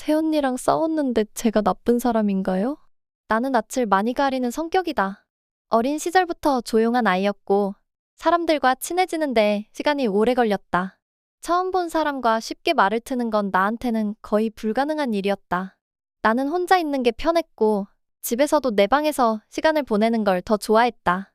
새언니랑 싸웠는데 제가 나쁜 사람인가요? 나는 낯을 많이 가리는 성격이다. 어린 시절부터 조용한 아이였고 사람들과 친해지는데 시간이 오래 걸렸다. 처음 본 사람과 쉽게 말을 트는 건 나한테는 거의 불가능한 일이었다. 나는 혼자 있는 게 편했고 집에서도 내 방에서 시간을 보내는 걸 더 좋아했다.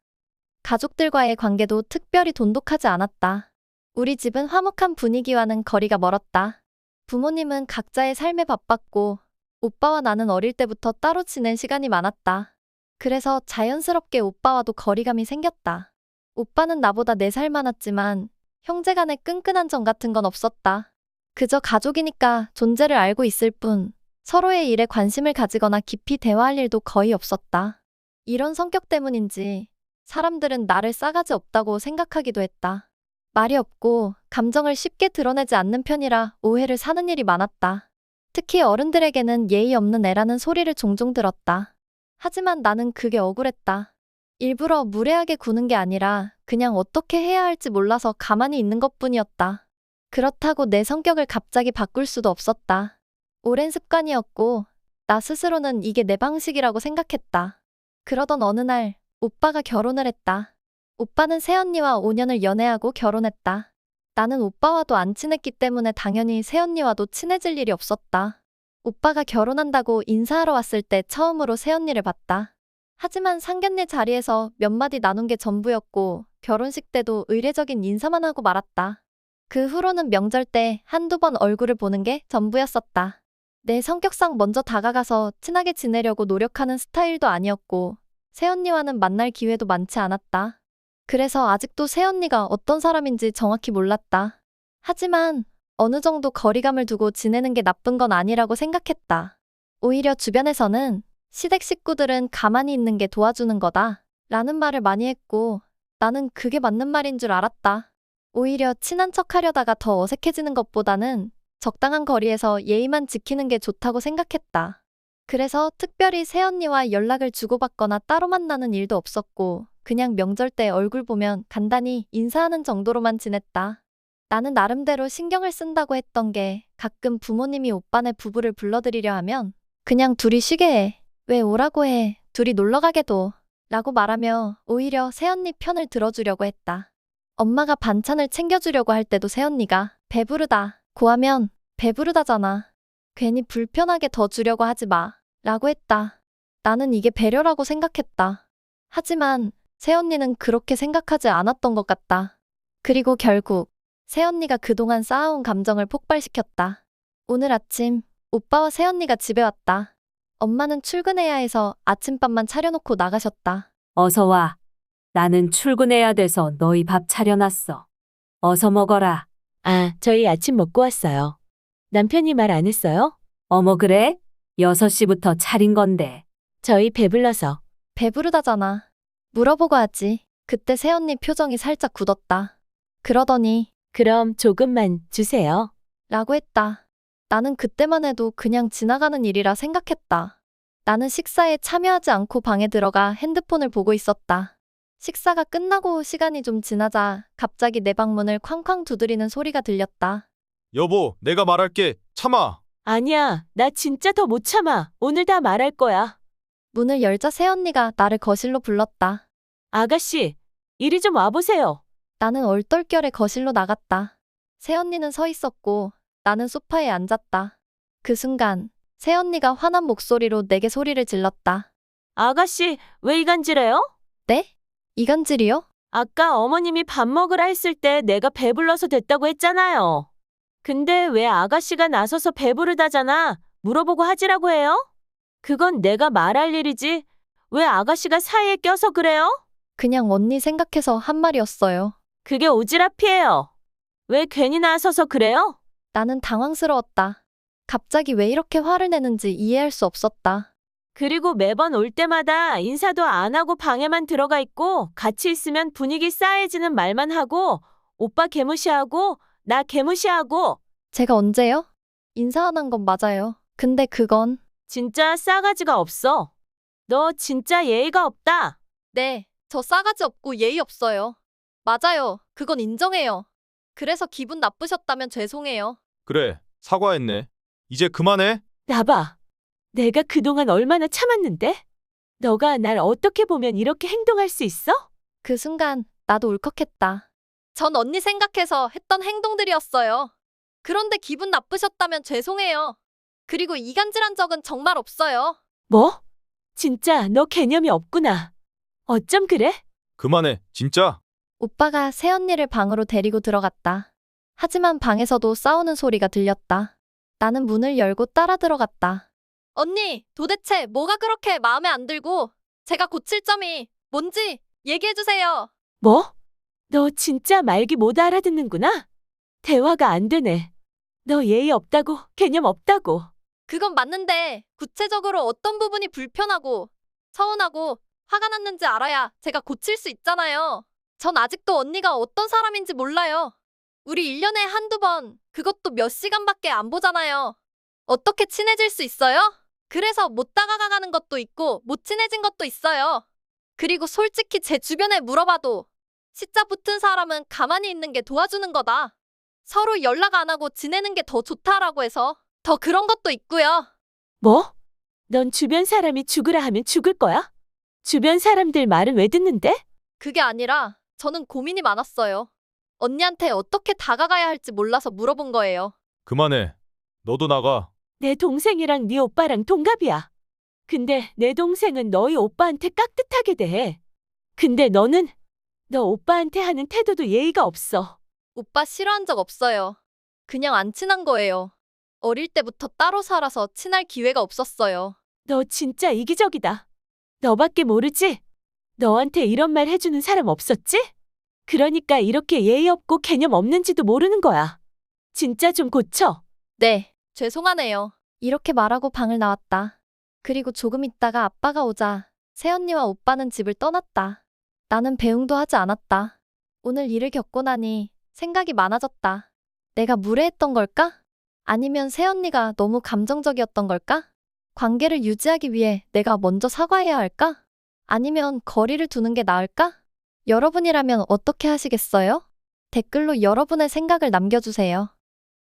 가족들과의 관계도 특별히 돈독하지 않았다. 우리 집은 화목한 분위기와는 거리가 멀었다. 부모님은 각자의 삶에 바빴고 오빠와 나는 어릴 때부터 따로 지낸 시간이 많았다. 그래서 자연스럽게 오빠와도 거리감이 생겼다. 오빠는 나보다 4살 많았지만 형제 간의 끈끈한 정 같은 건 없었다. 그저 가족이니까 존재를 알고 있을 뿐 서로의 일에 관심을 가지거나 깊이 대화할 일도 거의 없었다. 이런 성격 때문인지 사람들은 나를 싸가지 없다고 생각하기도 했다. 말이 없고 감정을 쉽게 드러내지 않는 편이라 오해를 사는 일이 많았다. 특히 어른들에게는 예의 없는 애라는 소리를 종종 들었다. 하지만 나는 그게 억울했다. 일부러 무례하게 구는 게 아니라 그냥 어떻게 해야 할지 몰라서 가만히 있는 것 뿐이었다. 그렇다고 내 성격을 갑자기 바꿀 수도 없었다. 오랜 습관이었고 나 스스로는 이게 내 방식이라고 생각했다. 그러던 어느 날 오빠가 결혼을 했다. 오빠는 새언니와 5년을 연애하고 결혼했다. 나는 오빠와도 안 친했기 때문에 당연히 새언니와도 친해질 일이 없었다. 오빠가 결혼한다고 인사하러 왔을 때 처음으로 새언니를 봤다. 하지만 상견례 자리에서 몇 마디 나눈 게 전부였고 결혼식 때도 의례적인 인사만 하고 말았다. 그 후로는 명절 때 한두 번 얼굴을 보는 게 전부였었다. 내 성격상 먼저 다가가서 친하게 지내려고 노력하는 스타일도 아니었고 새언니와는 만날 기회도 많지 않았다. 그래서 아직도 새언니가 어떤 사람인지 정확히 몰랐다. 하지만 어느 정도 거리감을 두고 지내는 게 나쁜 건 아니라고 생각했다. 오히려 주변에서는 시댁 식구들은 가만히 있는 게 도와주는 거다. 라는 말을 많이 했고 나는 그게 맞는 말인 줄 알았다. 오히려 친한 척 하려다가 더 어색해지는 것보다는 적당한 거리에서 예의만 지키는 게 좋다고 생각했다. 그래서 특별히 새언니와 연락을 주고받거나 따로 만나는 일도 없었고 그냥 명절 때 얼굴 보면 간단히 인사하는 정도로만 지냈다. 나는 나름대로 신경을 쓴다고 했던 게 가끔 부모님이 오빠네 부부를 불러드리려 하면 그냥 둘이 쉬게 해. 왜 오라고 해. 둘이 놀러 가게도. 라고 말하며 오히려 새언니 편을 들어주려고 했다. 엄마가 반찬을 챙겨주려고 할 때도 새언니가 배부르다. 고 하면 배부르다잖아. 괜히 불편하게 더 주려고 하지 마. 라고 했다. 나는 이게 배려라고 생각했다. 하지만 새언니는 그렇게 생각하지 않았던 것 같다. 그리고 결국 새언니가 그동안 쌓아온 감정을 폭발시켰다. 오늘 아침 오빠와 새언니가 집에 왔다. 엄마는 출근해야 해서 아침밥만 차려놓고 나가셨다. 어서 와. 나는 출근해야 돼서 너희 밥 차려놨어. 어서 먹어라. 아, 저희 아침 먹고 왔어요. 남편이 말 안 했어요? 어머 그래? 6시부터 차린 건데. 저희 배불러서. 배부르다잖아. 물어보고 하지. 그때 새언니 표정이 살짝 굳었다. 그러더니 그럼 조금만 주세요. 라고 했다. 나는 그때만 해도 그냥 지나가는 일이라 생각했다. 나는 식사에 참여하지 않고 방에 들어가 핸드폰을 보고 있었다. 식사가 끝나고 시간이 좀 지나자 갑자기 내 방문을 쾅쾅 두드리는 소리가 들렸다. 여보, 내가 말할게. 참아. 아니야, 나 진짜 더 못 참아. 오늘 다 말할 거야. 문을 열자 새언니가 나를 거실로 불렀다. 아가씨, 이리 좀 와보세요. 나는 얼떨결에 거실로 나갔다. 새언니는 서 있었고 나는 소파에 앉았다. 그 순간 새언니가 화난 목소리로 내게 소리를 질렀다. 아가씨, 왜 이간질해요? 네? 이간질이요? 아까 어머님이 밥 먹으라 했을 때 내가 배불러서 됐다고 했잖아요. 근데 왜 아가씨가 나서서 배부르다잖아. 물어보고 하지라고 해요? 그건 내가 말할 일이지. 왜 아가씨가 사이에 껴서 그래요? 그냥 언니 생각해서 한 말이었어요. 그게 오지랖이에요. 왜 괜히 나서서 그래요? 나는 당황스러웠다. 갑자기 왜 이렇게 화를 내는지 이해할 수 없었다. 그리고 매번 올 때마다 인사도 안 하고 방에만 들어가 있고 같이 있으면 분위기 싸해지는 말만 하고 오빠 개무시하고 나 개무시하고 제가 언제요? 인사 안 한 건 맞아요. 근데 그건 진짜 싸가지가 없어. 너 진짜 예의가 없다. 네, 저 싸가지 없고 예의 없어요. 맞아요. 그건 인정해요. 그래서 기분 나쁘셨다면 죄송해요. 그래, 사과했네. 이제 그만해. 나봐. 내가 그동안 얼마나 참았는데? 너가 날 어떻게 보면 이렇게 행동할 수 있어? 그 순간 나도 울컥했다. 전 언니 생각해서 했던 행동들이었어요. 그런데 기분 나쁘셨다면 죄송해요. 그리고 이간질한 적은 정말 없어요. 뭐? 진짜 너 개념이 없구나. 어쩜 그래? 그만해. 진짜. 오빠가 새언니를 방으로 데리고 들어갔다. 하지만 방에서도 싸우는 소리가 들렸다. 나는 문을 열고 따라 들어갔다. 언니, 도대체 뭐가 그렇게 마음에 안 들고 제가 고칠 점이 뭔지 얘기해주세요. 뭐? 너 진짜 말기 못 알아듣는구나? 대화가 안 되네. 너 예의 없다고, 개념 없다고. 그건 맞는데 구체적으로 어떤 부분이 불편하고 서운하고 화가 났는지 알아야 제가 고칠 수 있잖아요. 전 아직도 언니가 어떤 사람인지 몰라요. 우리 1년에 한두 번, 그것도 몇 시간밖에 안 보잖아요. 어떻게 친해질 수 있어요? 그래서 못 다가가는 것도 있고 못 친해진 것도 있어요. 그리고 솔직히 제 주변에 물어봐도 시자 붙은 사람은 가만히 있는 게 도와주는 거다. 서로 연락 안 하고 지내는 게 더 좋다라고 해서 더 그런 것도 있고요. 뭐? 넌 주변 사람이 죽으라 하면 죽을 거야? 주변 사람들 말은 왜 듣는데? 그게 아니라 저는 고민이 많았어요. 언니한테 어떻게 다가가야 할지 몰라서 물어본 거예요. 그만해. 너도 나가. 내 동생이랑 네 오빠랑 동갑이야. 근데 내 동생은 너희 오빠한테 깍듯하게 대해. 근데 너는 너 오빠한테 하는 태도도 예의가 없어. 오빠 싫어한 적 없어요. 그냥 안 친한 거예요. 어릴 때부터 따로 살아서 친할 기회가 없었어요. 너 진짜 이기적이다. 너밖에 모르지? 너한테 이런 말 해주는 사람 없었지? 그러니까 이렇게 예의 없고 개념 없는지도 모르는 거야. 진짜 좀 고쳐. 네, 죄송하네요. 이렇게 말하고 방을 나왔다. 그리고 조금 있다가 아빠가 오자 새언니와 오빠는 집을 떠났다. 나는 배웅도 하지 않았다. 오늘 일을 겪고 나니 생각이 많아졌다. 내가 무례했던 걸까? 아니면 새언니가 너무 감정적이었던 걸까? 관계를 유지하기 위해 내가 먼저 사과해야 할까? 아니면 거리를 두는 게 나을까? 여러분이라면 어떻게 하시겠어요? 댓글로 여러분의 생각을 남겨주세요.